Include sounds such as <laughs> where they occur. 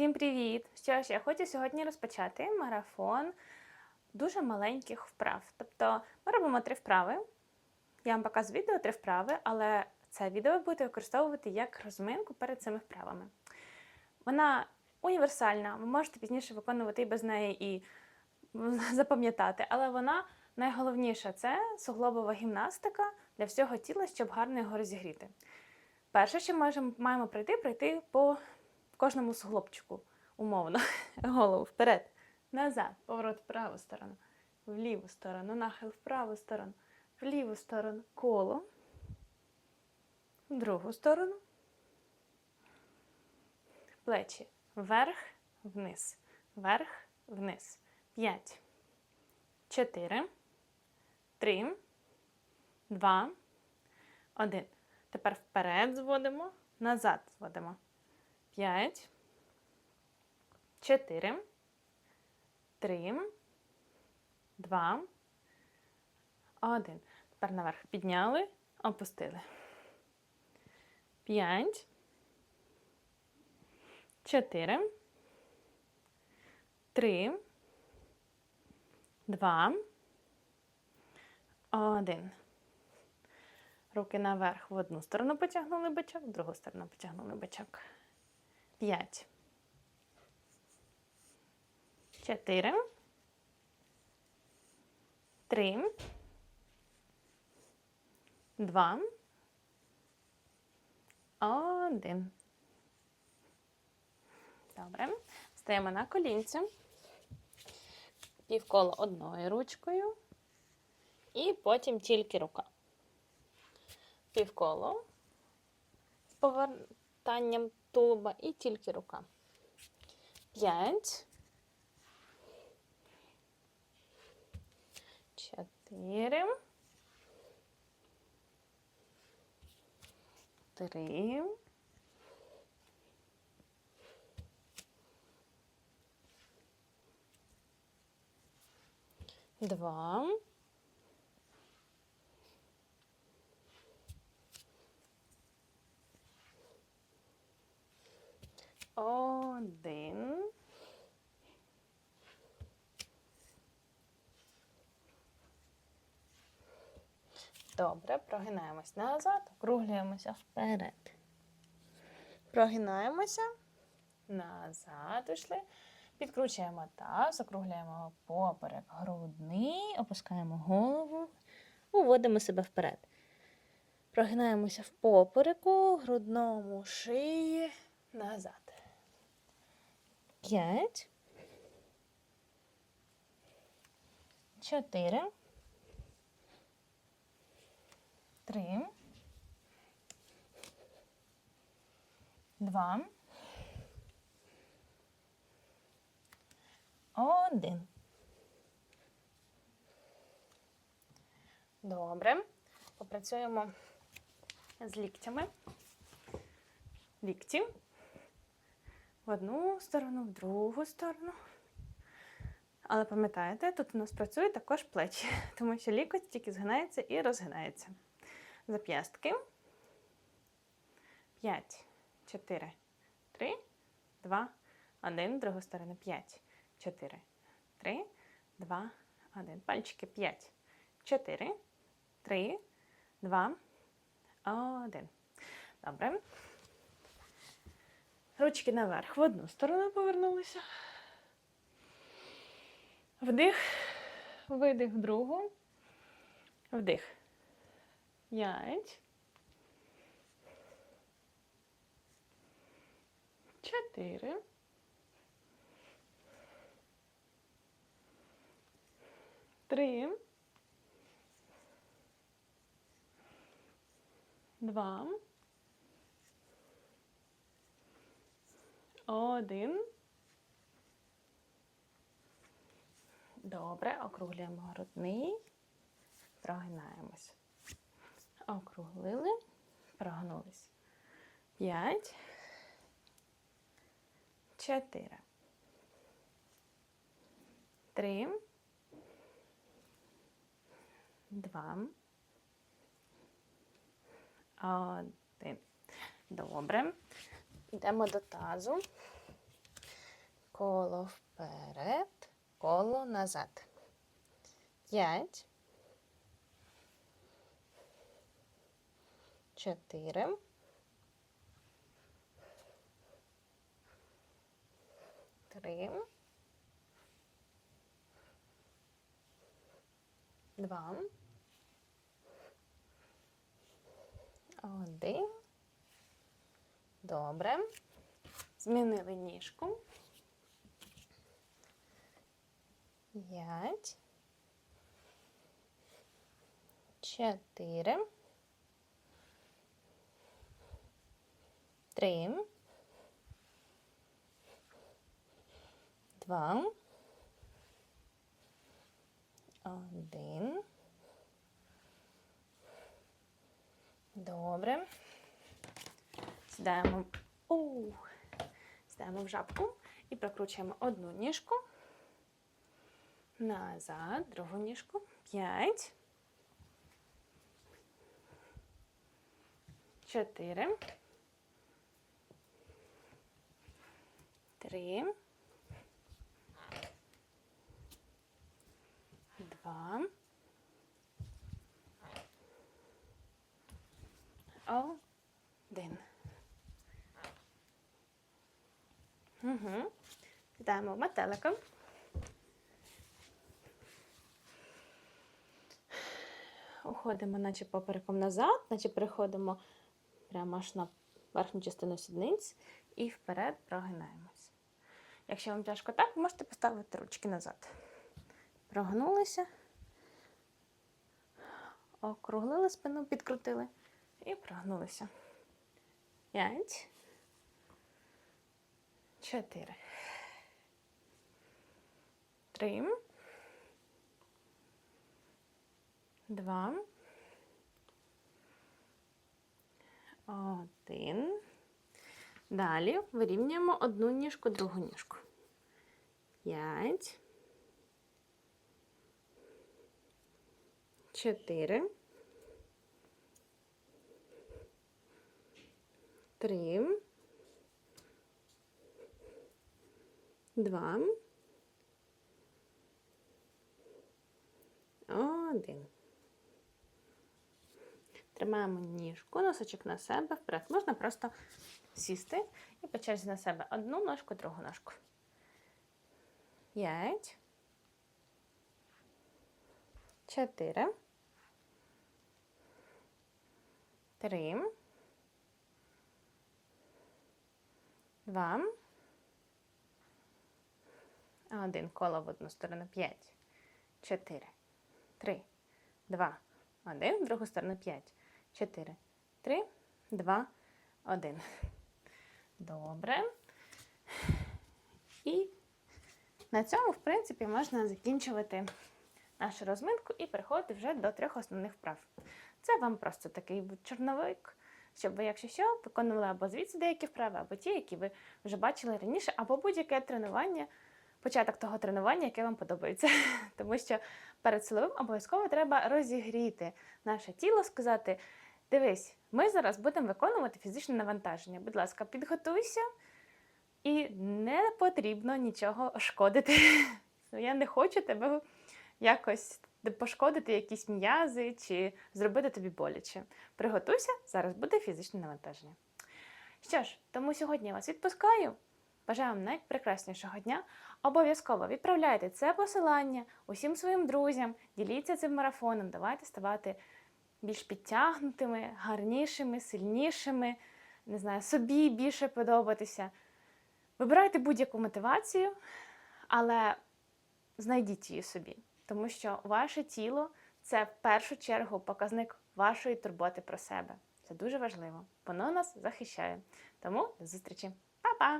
Всім привіт! Що ж, я хочу сьогодні розпочати марафон дуже маленьких вправ. Тобто ми робимо три вправи. Я вам показую відео три вправи, але це відео ви будете використовувати як розминку перед цими вправами. Вона універсальна, ви можете пізніше виконувати і без неї, і <laughs> запам'ятати, але вона найголовніша це суглобова гімнастика для всього тіла, щоб гарно його розігріти. Перше, що ми маємо пройти, пройти по кожному суглобчику, умовно. <laughs> Голову вперед, назад, поворот в праву сторону, в ліву сторону, нахил в праву сторону, в ліву сторону, коло, в другу сторону, плечі вверх, вниз, вверх, вниз. П'ять, чотири, три, два, один. Тепер вперед зводимо, назад зводимо. П'ять, чотири, три, два, один. Тепер наверх підняли, опустили. П'ять, чотири, три, два, один. Руки наверх в одну сторону потягнули бичок, в другу сторону потягнули бичок. П'ять. Чотири. Три. Два. Один. Добре. Стаємо на колінці. Півколо одною ручкою. І потім тільки рука. Півколо з повертанням тулуба і тільки рука. П'ять. Чотири. Три. Два. Один. Добре, прогинаємось назад, округлюємося вперед. Прогинаємося, назад пішли. Підкручуємо таз, округляємо поперек грудний, опускаємо голову, уводимо себе вперед. Прогинаємося в попереку, грудному шиї, назад. П'ять. Чотири. Три. Два. Один. Добре. Попрацюємо з ліктями. Лікті. В одну сторону, в другу сторону. Але пам'ятаєте, тут у нас працюють також плечі, <laughs> тому що лікоть тільки згинається і розгинається. Зап'ястки. 5, 4, 3, 2, 1. В другу сторону. 5, 4, 3, 2, 1. Пальчики 5, 4, 3, 2, 1. Добре. Ручки наверх. В одну сторону повернулися. Вдих, видих другу. Вдих. П'ять. Чотири. Три. Два. Один. Добре, округлюємо грудний, прогинаємось. Округлили, прогнулись. П'ять. Чотири. Три. Два. Один. Добре. Йдемо до тазу. Коло вперед, коло назад. П'ять. Чотири. Три. Два. Один. Добре. Змінили ніжку. П'ять. Чотири. Три. Два. Один. Добре. Сідаємо. Оу. Сідаємо в жабку і прокручуємо одну ніжку. Назад, другу ніжку. П'ять. Чотири. Три. Два. Один. Угу. Сідаємо в метелика. Уходимо, наче попереком назад, наче переходимо прямо аж на верхню частину сідниць і вперед прогинаємось. Якщо вам тяжко так, можете поставити ручки назад. Прогнулися, округлили спину, підкрутили і прогнулися. П'ять. Чотири. Три. Два. Один. Далі вирівнюємо одну ніжку, другу ніжку. П'ять. Чотири. Три. Два. Один. Тримаємо ніжку, носочок на себе вперед. Можна просто сісти і по черзі на себе одну ножку, другу ножку. П'ять. Чотири. Три. Два. Один коло в одну сторону. П'ять. Чотири. Три. Два. Один. В другу сторону. П'ять. Чотири. Три. Два. Один. Добре. І на цьому, в принципі, можна закінчувати нашу розминку і переходити вже до трьох основних вправ. Це вам просто такий чорновик, щоб ви, якщо що, виконували або звідси деякі вправи, або ті, які ви вже бачили раніше, або будь-яке тренування, початок того тренування, яке вам подобається. <laughs> Тому що перед силовим обов'язково треба розігріти наше тіло, сказати: дивись, ми зараз будемо виконувати фізичне навантаження. Будь ласка, підготуйся, і не потрібно нічого шкодити. <laughs> Я не хочу тебе якось пошкодити якісь м'язи чи зробити тобі боляче. Приготуйся, зараз буде фізичне навантаження. Що ж, тому сьогодні я вас відпускаю. Бажаю вам найпрекраснішого дня. Обов'язково відправляйте це посилання усім своїм друзям, діліться цим марафоном, давайте ставати більш підтягнутими, гарнішими, сильнішими, не знаю, собі більше подобатися. Вибирайте будь-яку мотивацію, але знайдіть її собі, тому що ваше тіло це в першу чергу показник вашої турботи про себе. Це дуже важливо. Воно нас захищає. Тому до зустрічі. Па-па!